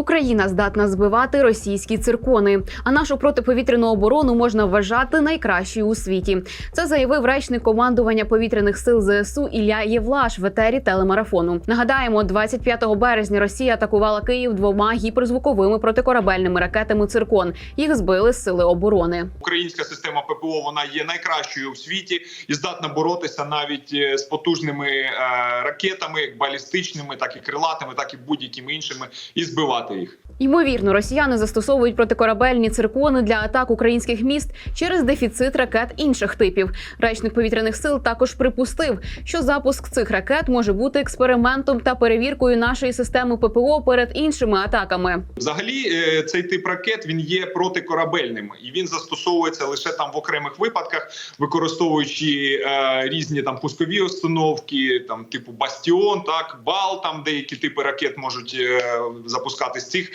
Україна здатна збивати російські циркони, а нашу протиповітряну оборону можна вважати найкращою у світі. Це заявив речник командування повітряних сил ЗСУ Ілля Євлаш в етері телемарафону. Нагадаємо, 25 березня Росія атакувала Київ двома гіперзвуковими протикорабельними ракетами Циркон. Їх збили з сили оборони. Українська система ППО вона є найкращою в світі і здатна боротися навіть е, з потужними е, ракетами, як балістичними, так і крилатими, так і будь-якими іншими, і збивати їх. Ймовірно, росіяни застосовують протикорабельні циркони для атак українських міст через дефіцит ракет інших типів. Речник повітряних сил також припустив, що запуск цих ракет може бути експериментом та перевіркою нашої системи ППО перед іншими атаками. Взагалі, е, цей тип ракет він є протикорабельним і він застосовується лише там в окремих випадках, використовуючи е, різні там пускові установки, там типу Бастіон, так Бал, там деякі типи ракет можуть е, запускати з цих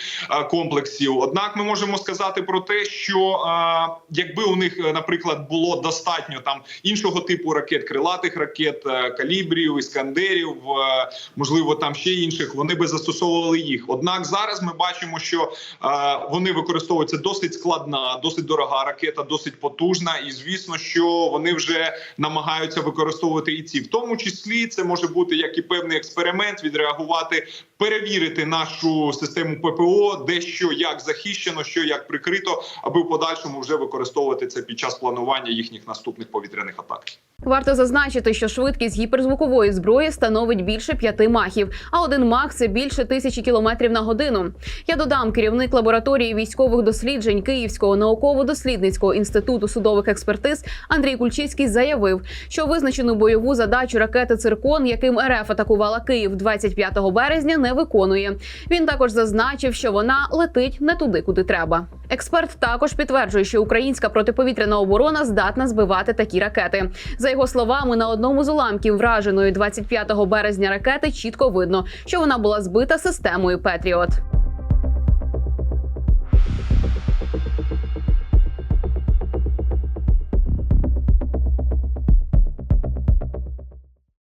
комплексів. Однак, ми можемо сказати про те, що е, якби у них, е, наприклад, було достатньо там іншого типу ракет, крилатих ракет, е, калібрів, іскандерів, е, можливо, там ще інших, вони би застосовували їх. Однак зараз ми бачимо, що е, вони використовуються досить складна, досить дорога ракета, досить потужна, і звісно, що вони вже намагаються використовувати і ці, в тому числі це може бути як і певний експеримент, відреагувати, перевірити нашу систему ППО, де що як захищено, що як прикрито, аби в подальшому вже використовувати це під час планування їхніх наступних повітряних атак. Варто зазначити, що швидкість гіперзвукової зброї становить більше п'яти махів, а один мах це більше тисячі кілометрів на годину. Я додам керівник лабораторії військових досліджень Київського науково-дослідницького інституту судових експертиз Андрій Кульчицький заявив, що визначену бойову задачу ракети Циркон, яким РФ атакувала Київ 25 березня, не виконує. Він також зазначив, що вона летить не туди, куди треба. Експерт також підтверджує, що українська протиповітряна оборона здатна збивати такі ракети. За його словами, на одному з уламків враженої 25 березня ракети чітко видно, що вона була збита системою Петріот.